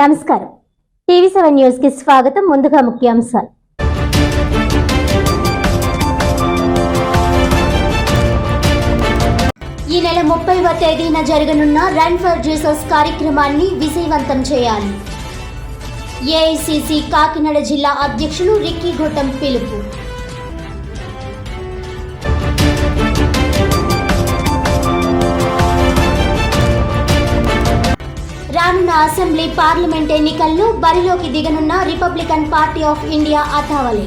నమస్కారం. TV seven న్యూస్కి స్వాగతం. ముందుగా ముఖ్యాంశాలు. ఈ నెల ముప్పైవ తేదీన జరగనున్న రన్ ఫర్ జీసస్ కార్యక్రమాన్ని విజయవంతం చేయాలి. ఏఐసిసి కాకినాడ జిల్లా అధ్యక్షులు రిక్కీ ఘోటం పిలుపు. రానున్న అసెంబ్లీ పార్లమెంట్ ఎన్నికల్లో బరిలోకి దిగనున్న republican party of India Athawale.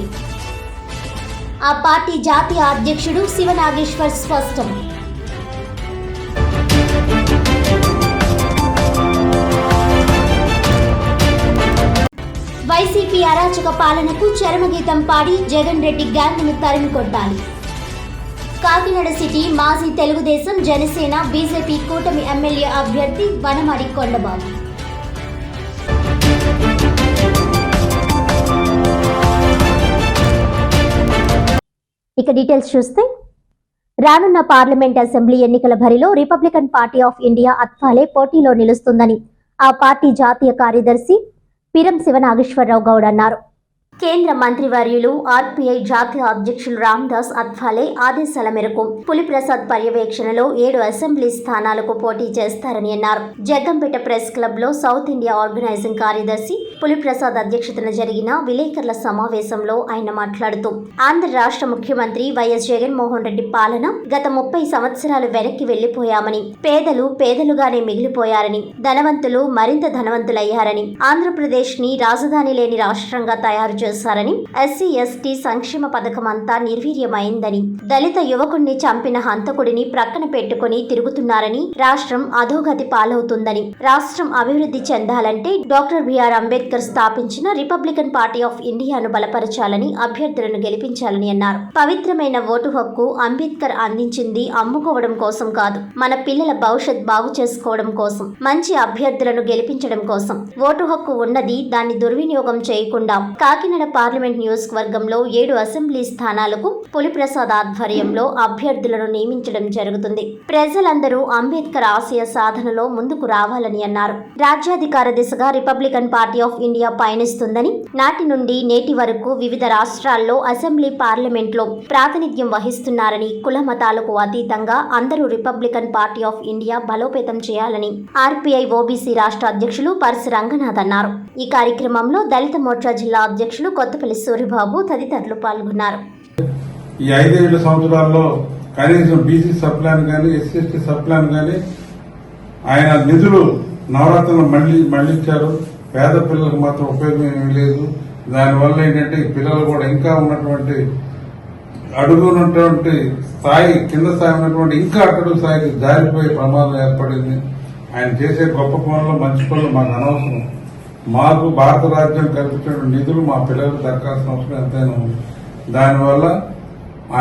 ఆ పార్టీ జాతీయ అధ్యక్షుడు శివనాగేశ్వర్ స్పష్టం. వైసీపీ అరాచక పాలనకు చరమగీతం పాడి జగన్ రెడ్డి గ్యాంగ్ను తరిమి కొట్టాలి కాకినాడ సిటీ మాజీ తెలుగుదేశం జనసేన బీజేపీ కూటమి ఎమ్మెల్యే అభ్యర్థి వనమాడి కొండబాబు. ఇక డీటెయిల్స్ చూస్తే రానున్న పార్లమెంట్ అసెంబ్లీ ఎన్నికల బరిలో republican party of India Athawale పోటీలో నిలుస్తుందని ఆ పార్టీ జాతీయ కార్యదర్శి పిరం శివనాగేశ్వరరావు గౌడ్ అన్నారు. కేంద్ర మంత్రి వర్యులు ఆర్పీఐ జాతీయ అధ్యక్షులు రామ్దాస్ అత్వాలే ఆదేశాల మేరకు పులిప్రసాద్ పర్యవేక్షణలో ఏడు అసెంబ్లీ స్థానాలకు పోటీ చేస్తారని అన్నారు. జగ్గంపేట ప్రెస్ క్లబ్లో సౌత్ ఇండియా ఆర్గనైజింగ్ కార్యదర్శి పులిప్రసాద్ అధ్యక్షతన జరిగిన విలేకరుల సమావేశంలో ఆయన మాట్లాడుతూ ఆంధ్ర రాష్ట్ర ముఖ్యమంత్రి వైఎస్ జగన్మోహన్ రెడ్డి పాలన గత ముప్పై సంవత్సరాలు వెనక్కి వెళ్ళిపోయామని పేదలు పేదలుగానే మిగిలిపోయారని ధనవంతులు మరింత ధనవంతులయ్యారని ఆంధ్రప్రదేశ్ని రాజధాని లేని రాష్ట్రంగా తయారు చేశారని ఎస్సీ ఎస్టీ సంక్షేమ పథకం అంతా నిర్వీర్యమైందని దళిత యువకుణ్ణి చంపిన హంతకుడిని ప్రక్కన పెట్టుకుని తిరుగుతున్నారని రాష్ట్రం అధోగతి పాలవుతుందని రాష్ట్రం అభివృద్ధి చెందాలంటే డాక్టర్ బిఆర్ అంబేద్కర్ స్థాపించిన రిపబ్లికన్ పార్టీ ఆఫ్ ఇండియాను బలపరచాలని అభ్యర్థులను గెలిపించాలని అన్నారు. పవిత్రమైన ఓటు హక్కు అంబేద్కర్ అందించింది అమ్ముకోవడం కోసం కాదు మన పిల్లల భవిష్యత్ బాగు చేసుకోవడం కోసం మంచి అభ్యర్థులను గెలిపించడం కోసం. ఓటు హక్కు ఉన్నది దాన్ని దుర్వినియోగం చేయకుండా కాకినాడ పార్లమెంట్ నియోజకవర్గంలో ఏడు అసెంబ్లీ స్థానాలకు పులిప్రసాద్ ఆధ్వర్యంలో అభ్యర్థులను నియమించడం జరుగుతుంది. ప్రజలందరూ అంబేద్కర్ ఆశయ సాధనలో ముందుకు రావాలని అన్నారు. రాజ్యాధికార దిశగా రిపబ్లికన్ పార్టీ ఆఫ్ ఇండియా పయనిస్తుందని నాటి నుండి నేటి వరకు వివిధ రాష్ట్రాల్లో అసెంబ్లీ పార్లమెంట్లో ప్రాతినిధ్యం వహిస్తున్నారని కుల మతాలకు అతీతంగా అందరూ రిపబ్లికన్ పార్టీ ఆఫ్ ఇండియా బలోపేతం చేయాలని ఆర్పీఐ ఓబీసీ రాష్ట్ర అధ్యక్షులు పరశు రంగనాథ్ అన్నారు. ఈ కార్యక్రమంలో దళిత మోర్చా జిల్లా అధ్యక్షులు కొత్తపల్లి సూరిబాబు తదితరులు పాల్గొన్నారు. ఈ ఐదేళ్ళ సంవత్సరాల్లో కనీసం బీసీ సబ్ ప్లాన్ కానీ ఎస్సీ సబ్ ప్లాన్ కానీ ఆయన నిధులు నవరత్నాలు మళ్ళీ మళ్ళించారు. పేద పిల్లలకు మాత్రం ఉపయోగం ఏమీ లేదు. దానివల్ల ఏంటంటే ఈ పిల్లలు కూడా ఇంకా ఉన్నటువంటి అడుగునటువంటి స్థాయి కింద స్థాయి ఉన్నటువంటి ఇంకా అక్కడ స్థాయికి జారిపోయే ప్రమాదం ఏర్పడింది. ఆయన చేసే గొప్ప పనులు మంచి పనులు మాకు అనవసరం. మాకు భారత రాజ్యం కల్పించిన నిధులు మా పిల్లలకు దక్కాల్సిన అవసరం ఎంతైనా ఉంది. దానివల్ల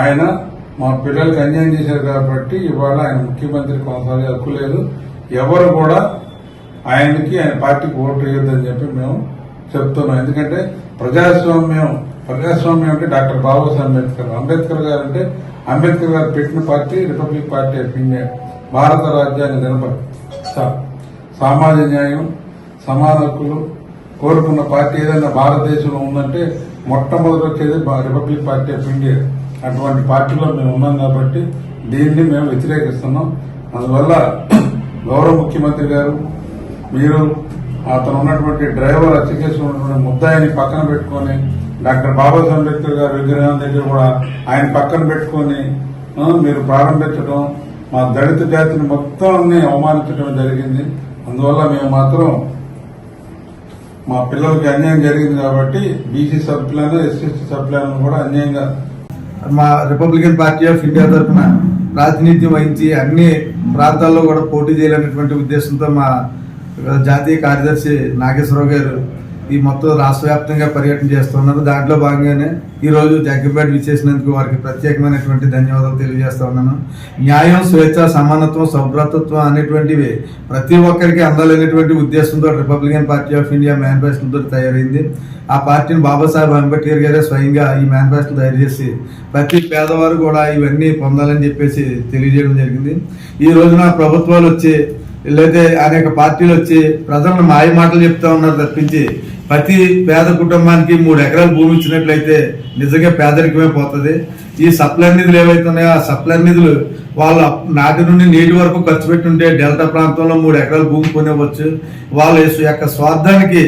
ఆయన మా పిల్లలకి అన్యాయం చేశారు కాబట్టి ఇవాళ ఆయన ముఖ్యమంత్రి కొనసాగే హక్కు లేదు. ఎవరు కూడా ఆయనకి ఆయన పార్టీకి ఓటు వేయొద్దని చెప్పి మేము చెప్తున్నాం. ఎందుకంటే ప్రజాస్వామ్యం ప్రజాస్వామ్యం అంటే డాక్టర్ బాబాసాహెబ్ అంబేద్కర్. అంబేద్కర్ గారు అంటే అంబేద్కర్ గారు పెట్టిన party republic party of India భారత రాజ్యాంగ నిలబడి సామాజిక న్యాయం సమాన కోరుకున్న పార్టీ ఏదైనా భారతదేశంలో ఉందంటే మొట్టమొదటి వచ్చేది రిపబ్లిక్ పార్టీ ఆఫ్ ఇండియా అటువంటి పార్టీలో మేము ఉన్నాం కాబట్టి దీన్ని మేము వ్యతిరేకిస్తున్నాం. అందువల్ల గౌరవ ముఖ్యమంత్రి గారు మీరు అతను ఉన్నటువంటి డ్రైవర్ హత్య ఉన్నటువంటి ముద్దాయిని పక్కన పెట్టుకొని డాక్టర్ బాబాసాహెబ్ అంబేద్కర్ గారి విగ్రహం దగ్గర కూడా ఆయన పక్కన పెట్టుకొని మీరు ప్రారంభించడం మా దళిత జాతిని మొత్తం అవమానించడం జరిగింది. అందువల్ల మేము మాత్రం మా పిల్లలకి అన్యాయం జరిగింది కాబట్టి బీసీ సభ్యులను ఎస్సీ సభ్యులను కూడా అన్యాయంగా మా రిపబ్లికన్ పార్టీ ఆఫ్ ఇండియా తరఫున ప్రాతినిధ్యం వహించి అన్ని ప్రాంతాల్లో కూడా పోటీ చేయాలనేటువంటి ఉద్దేశంతో మా జాతీయ కార్యదర్శి నాగేశ్వరరావు గారు ఈ మొత్తం రాష్ట్ర వ్యాప్తంగా పర్యటన చేస్తున్నారు. దాంట్లో భాగంగానే ఈ రోజు విచ్చేసినందుకు వారికి ప్రత్యేకమైనటువంటి ధన్యవాదాలు తెలియజేస్తా ఉన్నాను. న్యాయం స్వేచ్ఛ సమానత్వం సభ్రతత్వం అనేటువంటివి ప్రతి ఒక్కరికి అందాలనేటువంటి ఉద్దేశంతో రిపబ్లికన్ పార్టీ ఆఫ్ ఇండియా మేనిఫెస్టోతో తయారైంది. ఆ పార్టీని బాబాసాహెబ్ అంబేద్కర్ గారే స్వయంగా ఈ మేనిఫెస్టో తయారు చేసి ప్రతి పేదవారు కూడా ఇవన్నీ పొందాలని చెప్పేసి తెలియజేయడం జరిగింది. ఈ రోజున ప్రభుత్వాలు వచ్చి లేదా అనేక పార్టీలు వచ్చి ప్రజలను మాయ మాటలు చెప్తా ఉన్నారు తప్పించి ప్రతి పేద కుటుంబానికి మూడు ఎకరాల భూమి ఇచ్చినట్లయితే నిజంగా పేదరికమే పోతుంది. ఈ సప్లై నిధులు ఏవైతే ఉన్నాయో ఆ సప్లై నిధులు వాళ్ళు నాటి నుండి నేటి వరకు ఖర్చు పెట్టుంటే డెల్టా ప్రాంతంలో మూడు ఎకరాల భూమి కొనేవచ్చు. వాళ్ళ యొక్క స్వార్థానికి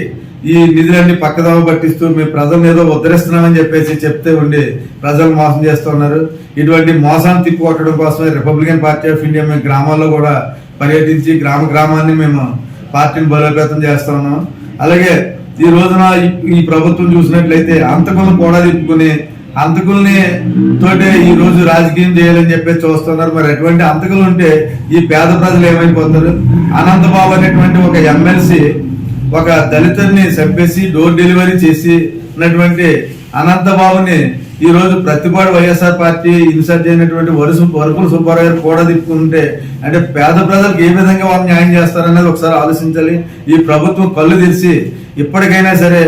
ఈ నిధులన్నీ పక్కదమ పట్టిస్తూ మేము ప్రజలను ఏదో ఉద్ధరిస్తున్నామని చెప్పేసి చెప్తే ఉండి ప్రజలు మోసం చేస్తున్నారు ఇటువంటి మోసాన్ని తిప్పికొట్టడం కోసమే రిపబ్లికన్ పార్టీ ఆఫ్ ఇండియా మేము గ్రామాల్లో కూడా పర్యటించి గ్రామ గ్రామాన్ని మేము పార్టీని బలోపేతం చేస్తా ఉన్నాం. అలాగే ఈ రోజున ఈ- ప్రభుత్వం చూసినట్లయితే అంతకులను కూడా తిప్పుకుని అంతకుల్ని తోటే ఈ రోజు రాజకీయం చేయాలని చెప్పేసి చూస్తున్నారు. మరి అటువంటి అంతకులు ఉంటే ఈ పేద ప్రజలు ఏమైపోతారు? అనంతబాబు అనేటువంటి ఒక ఎమ్మెల్సీ ఒక దళితుడిని చంపేసి డోర్ డెలివరీ చేసి ఉన్నటువంటి అనంతబాబుని ఈ రోజు ప్రతిపాడు వైఎస్ఆర్ పార్టీ ఇన్సర్ట్ అయినటువంటి వరుస వరపుల సుబ్బారావు గారు కూడా తిప్పుకుంటే అంటే పేద ప్రజలకు ఏ విధంగా వాళ్ళు న్యాయం చేస్తారనేది ఒకసారి ఆలోచించాలి. ఈ ప్రభుత్వం కళ్ళు తెరిచి ఇప్పటికైనా సరే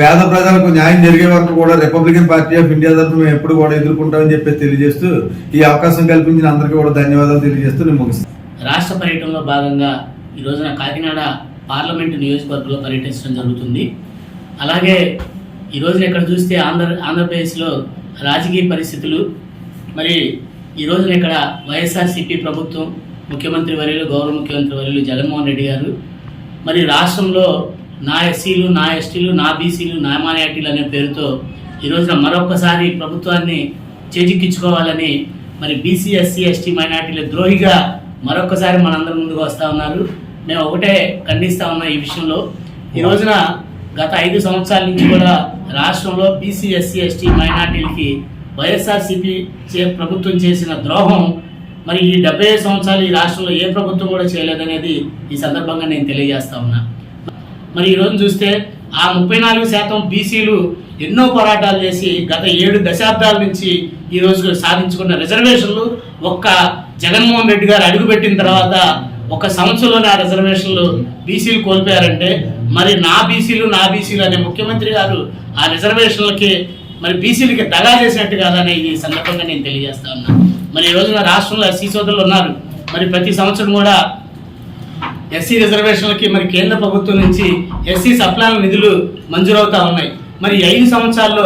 పేద ప్రజలకు న్యాయం జరిగే వరకు కూడా రిపబ్లికన్ పార్టీ ఆఫ్ ఇండియా తరఫున మేము ఎప్పుడు కూడా ఎదుర్కొంటామని చెప్పి తెలియజేస్తూ ఈ అవకాశం కల్పించిన అందరికీ కూడా ధన్యవాదాలు తెలియజేస్తూ నేను ముగిస్తాను. రాష్ట్ర పర్యటనలో భాగంగా ఈ రోజున కాకినాడ పార్లమెంటు నియోజకవర్గంలో పర్యటించడం జరుగుతుంది. అలాగే ఈ రోజున ఇక్కడ చూస్తే ఆంధ్ర ఆంధ్రప్రదేశ్లో రాజకీయ పరిస్థితులు మరి ఈ రోజున ఇక్కడ వైఎస్ఆర్సీపీ ప్రభుత్వం ముఖ్యమంత్రి వర్యులు గౌరవ ముఖ్యమంత్రి వర్యులు జగన్మోహన్ రెడ్డి గారు మరి రాష్ట్రంలో నా ఎస్సీలు నా ఎస్టీలు నా బీసీలు నా మైనార్టీలు అనే పేరుతో ఈ రోజున మరొకసారి ప్రభుత్వాన్ని చేజిక్కించుకోవాలని మరి బీసీ ఎస్సీ ఎస్టీ మైనార్టీల ద్రోహిగా మరొకసారి మనందరి ముందుకు వస్తూ ఉన్నారు. మేము ఒకటే ఖండిస్తా ఉన్నాం ఈ విషయంలో. ఈ రోజున గత ఐదు సంవత్సరాల నుంచి కూడా రాష్ట్రంలో బీసీ ఎస్సీ ఎస్టీ మైనార్టీలకి వైఎస్ఆర్సీపీ చే ప్రభుత్వం చేసిన ద్రోహం మరి ఈ డెబ్బై ఐదు సంవత్సరాలు ఈ రాష్ట్రంలో ఏ ప్రభుత్వం కూడా చేయలేదనేది ఈ సందర్భంగా నేను తెలియజేస్తా ఉన్నా. మరి ఈరోజు చూస్తే ఆ ముప్పై నాలుగు శాతం బీసీలు ఎన్నో పోరాటాలు చేసి గత ఏడు దశాబ్దాల నుంచి ఈ రోజు సాధించుకున్న రిజర్వేషన్లు ఒక్క జగన్మోహన్ రెడ్డి గారు అడుగుపెట్టిన తర్వాత ఒక సంవత్సరంలోనే ఆ రిజర్వేషన్లు బీసీలు కోల్పోయారంటే మరి నా బీసీలు నా బీసీలు అనే ముఖ్యమంత్రి గారు ఆ రిజర్వేషన్లకి మరి బీసీలకి దగా చేసినట్టు కాదని ఈ సందర్భంగా నేను తెలియజేస్తా ఉన్నా. మరి ఈ రోజున రాష్ట్రంలో ఎస్సీ సోదరులు ఉన్నారు. మరి ప్రతి సంవత్సరం కూడా ఎస్సీ రిజర్వేషన్లకి మరి కేంద్ర ప్రభుత్వం నుంచి ఎస్సీ సప్లాన్ నిధులు మంజూరవుతా ఉన్నాయి. మరి ఐదు సంవత్సరాల్లో